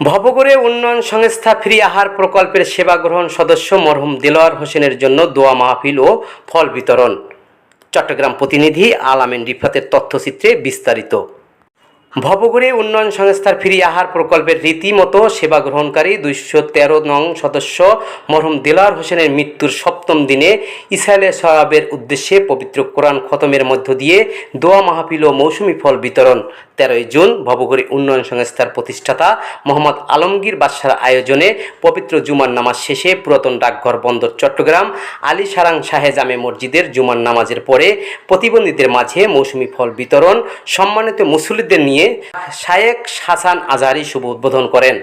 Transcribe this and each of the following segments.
ভবগড়ে উন্নয়ন সংস্থা ফ্রি আহার প্রকল্পের সেবা গ্রহণ সদস্য মরহুম দেলোয়ার হোসেনের জন্য দোয়া মাহফিল ও ফল বিতরণ। চট্টগ্রাম প্রতিনিধি আলামিন রিফাতের তথ্যচিত্রে বিস্তারিত। ভবগড়ে উন্নয়ন সংস্থার ফ্রি আহার প্রকল্পের রীতিমতো সেবা গ্রহণকারী দুইশো তেরো নং সদস্য মরহুম দেলার হোসেনের মৃত্যুর সপ্তম দিনে ইসরায়েলে সহাবের উদ্দেশ্যে পবিত্র কোরআন খতমের মধ্য দিয়ে দোয়া মাহফিল ও মৌসুমি ফল বিতরণ। তেরোই জুন ভবগড়ি উন্নয়ন সংস্থার প্রতিষ্ঠাতা মোহাম্মদ আলমগীর বাদশার আয়োজনে পবিত্র জুমার নামাজ শেষে পুরাতন ডাকঘর বন্দর চট্টগ্রাম, আলী সারাং শাহে জামে মসজিদের জুমার নামাজের পরে প্রতিবন্ধীদের মাঝে মৌসুমি ফল বিতরণ সম্মানিত মুসল্লিদের নিয়ে শায়েক হাসান আজহারি শুভ উদ্বোধন করেন।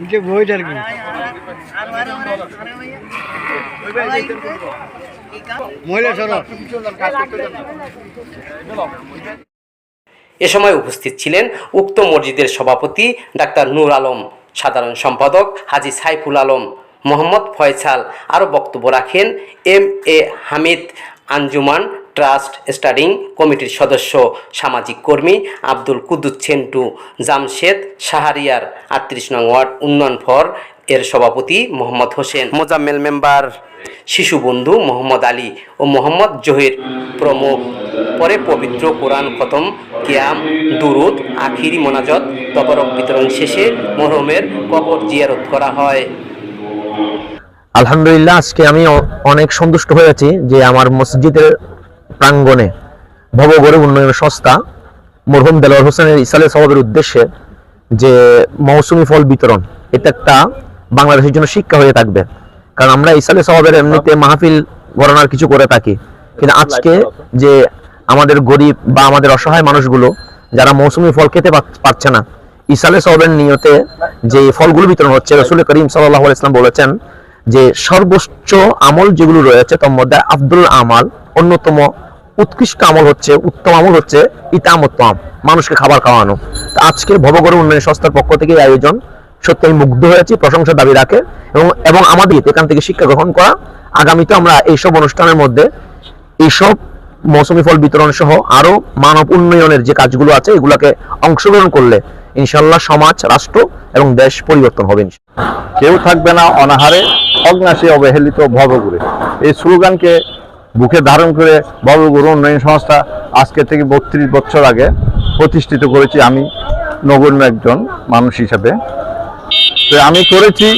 ইউ যে বইটার কি এ সময় উপস্থিত ছিলেন উক্ত মসজিদের সভাপতি ডাক্তার নূর আলম, সাধারণ সম্পাদক হাজি সাইফুল আলম, মোহাম্মদ ফয়সাল। আরও বক্তব্য রাখেন M A Hamid Anjuman trust standing কমিটির সদস্য সামাজিক কর্মী আব্দুল কুদ্দুস সেন্টু জামশেদ শাহরিয়ার আটত্রিশ নং ওয়ার্ড উন্নয়ন ফর এর সভাপতি মোহাম্মদ হোসেন, মোজাম্মেল মেম্বার শিশু বন্ধু মোহাম্মদ আলী ও মোহাম্মদ জহির প্রমুখ। পরে পবিত্র কোরআন খতম, কিয়াম, দুরুদ, আখিরি মোনাজত, তবরক বিতরণ শেষে মরহমের কবর জিয়ারত করা হয়। আলহামদুলিল্লাহ, আজকে আমি অনেক সন্তুষ্ট হয়েছি যে আমার মসজিদের প্রাঙ্গণে ভবগড়ে উন্নয়ন সংস্থা মরহুম দেলোয়ার হোসেনের ইসালে স্বভাবের উদ্দেশ্যে যে মৌসুমি ফল বিতরণ, এটা একটা বাংলাদেশের জন্য শিক্ষা হয়ে থাকবে। কারণ আমরা ইসালে স্বভাবের এমনিতে মাহফিল গণনার কিছু করে থাকি। কিন্তু আজকে যে আমাদের গরিব বা আমাদের অসহায় মানুষগুলো যারা মৌসুমি ফল খেতে পারছে না ইসালে সবের নিয়তে যে ফলগুলো বিতরণ হচ্ছে, রসুল করিম সাল্লাহ ইসলাম বলেছেন যে সর্বোচ্চ আমল যেগুলো রয়েছে, তার মধ্যে আব্দুল আমাল অন্যতম উৎকৃষ্ট আমল হচ্ছে, উত্তম আমল হচ্ছে ইতামত্তম মানুষকে খাবার খাওয়ানো। তো আজকের ভবগড় উন্নয়ন সংস্থার পক্ষ থেকে এই আয়োজন সত্যি আমি মুগ্ধ হয়েছি, প্রশংসা দাবি রাখে এবং এবং আমাদের এখান থেকে শিক্ষা গ্রহণ করা, আগামীতে আমরা এইসব অনুষ্ঠানের মধ্যে এইসব মৌসুমি ফল বিতরণ সহ আরও মানব উন্নয়নের যে কাজগুলো আছে, এগুলোকে অংশগ্রহণ করলে ইনশাল্লাহ সমাজ, রাষ্ট্র এবং দেশ পরিবর্তন হবে কেউ থাকবে না অনাহারে, অগ্নাশে অবহেলিত ভবগুরু এই স্লোগানকে বুকে ধারণ করে ভবগুরু উন্নয়ন সংস্থা আজকে থেকে বত্রিশ বছর আগে প্রতিষ্ঠিত করেছি আমি নগণ্য একজন মানুষ হিসাবে। তো আমি করেছি,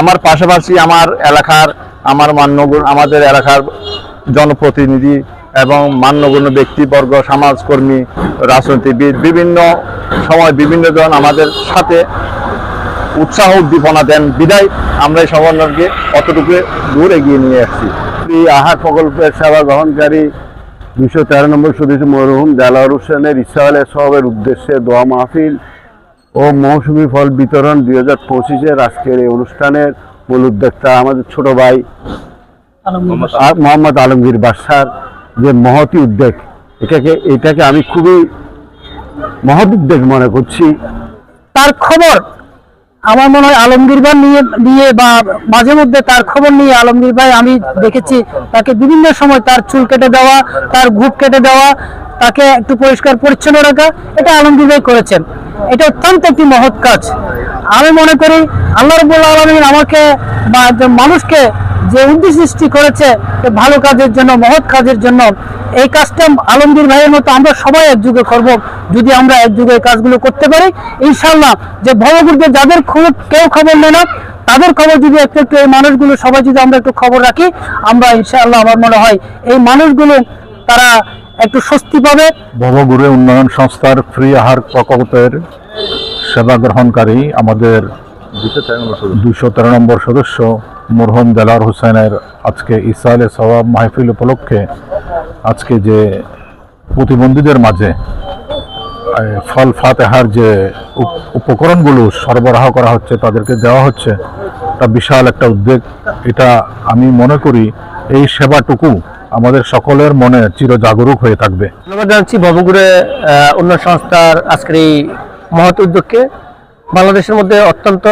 আমার পাশাপাশি আমার এলাকার, আমার মান্যগুণ আমাদের এলাকার জনপ্রতিনিধি এবং মান্যগণ্য ব্যক্তিবর্গ, সমাজকর্মী, রাজনীতিবিদ, বিভিন্ন সময় বিভিন্ন জন আমাদের সাথে উৎসাহ উদ্দীপনা দেন বিদায়। আমরা এই সমন্বয়কে অতটুকু দূর এগিয়ে নিয়ে আসছি। এই আহার প্রকল্পের সেবা গ্রহণকারী দুশো তেরো নম্বর সদস্য মরহুম দেলাওয়ার হোসেনের ইসরায়েলের সবের উদ্দেশ্যে দোয়া মাহফিল ও মৌসুমি ফল বিতরণ দুই হাজার পঁচিশের আজকের এই অনুষ্ঠানের মূল উদ্যোক্তা আমাদের ছোট ভাই আর মোহাম্মদ আলমগীর বাদশার যে মহতি উদ্যোগ এটাকে এটাকে আমি খুবই মহৎ উদ্যোগ মনে করছি। তার খবর আমার মনে হয় আলমগীর ভাই নিয়ে নিয়ে বা মাঝে মধ্যে তার খবর নিয়ে আলমগীর ভাই আমি দেখেছি, তাকে বিভিন্ন সময় তার চুল কেটে দেওয়া, তার ঘুপ কেটে দেওয়া, তাকে একটু পরিষ্কার পরিচ্ছন্ন রাখা, এটা আলমগীর ভাই করেছেন। এটা অত্যন্ত একটি মহৎ কাজ। আমি মনে করি আল্লাহ রবুল্লা আলমিন আমাকে বা মানুষকে যে উদ্দেশ্য সৃষ্টি করেছে ভালো কাজের জন্য মহৎ কাজের জন্য। এই কাজটা আলমগীর ভাইয়ের মতো আমরা সবাই একযুগে করব যদি আমরা একযুগে এই কাজগুলো করতে পারি। ইনশাল্লাহ যে ভবগুরুতে যাদের খবর কেউ খবর নেয় না তাদের খবর যদি একটু একটু এই মানুষগুলো সবাই যদি আমরা একটু খবর রাখি আমরা ইনশাআল্লাহ আমার মনে হয় এই মানুষগুলো তারা একটু স্বস্তি পাবে। ভবগুরু উন্নয়ন সংস্থার ফ্রি আহার প্রকল্পের সেবা গ্রহণকারী আমাদের দুশো তেরো নম্বর সদস্য মরহুম দেলার হোসেনের আজকে ইসরায়েলে সবাব মাহফিল উপলক্ষে আজকে যে প্রতিবন্ধীদের মাঝে ফল ফাতেহার যে উপ- উপকরণগুলো সরবরাহ করা হচ্ছে, তাদেরকে দেওয়া হচ্ছে, তা বিশাল একটা উদ্যোগ এটা আমি মনে করি এই সেবাটুকু আমাদের সকলের মনে চির জাগরুক হয়ে থাকবে। ধন্যবাদ জানাচ্ছি ভবগুড়ে উন্নয়ন সংস্থার আজকের এই মহৎ উদ্যোগকে। বাংলাদেশের মধ্যে অত্যন্ত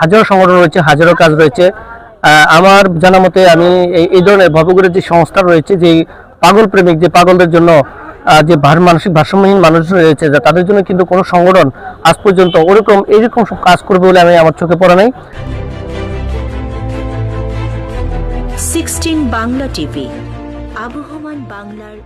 হাজারো সংগঠন রয়েছে, হাজারো কাজ রয়েছে। আমার জানা মতে আমি এই- ধরনের ভবগুড়ের যে সংস্থা রয়েছে, যে পাগল প্রেমিক, যে পাগলদের জন্য যে মানসিক ভারসাম্যহীন মানুষ রয়েছে তাদের জন্য কিন্তু কোনো সংগঠন আজ পর্যন্ত ওরকম, এইরকম সব কাজ করবে বলে আমি আমার চোখে পড়া নাই। সিক্সটিন বাংলা টিভি, আবহমান বাংলার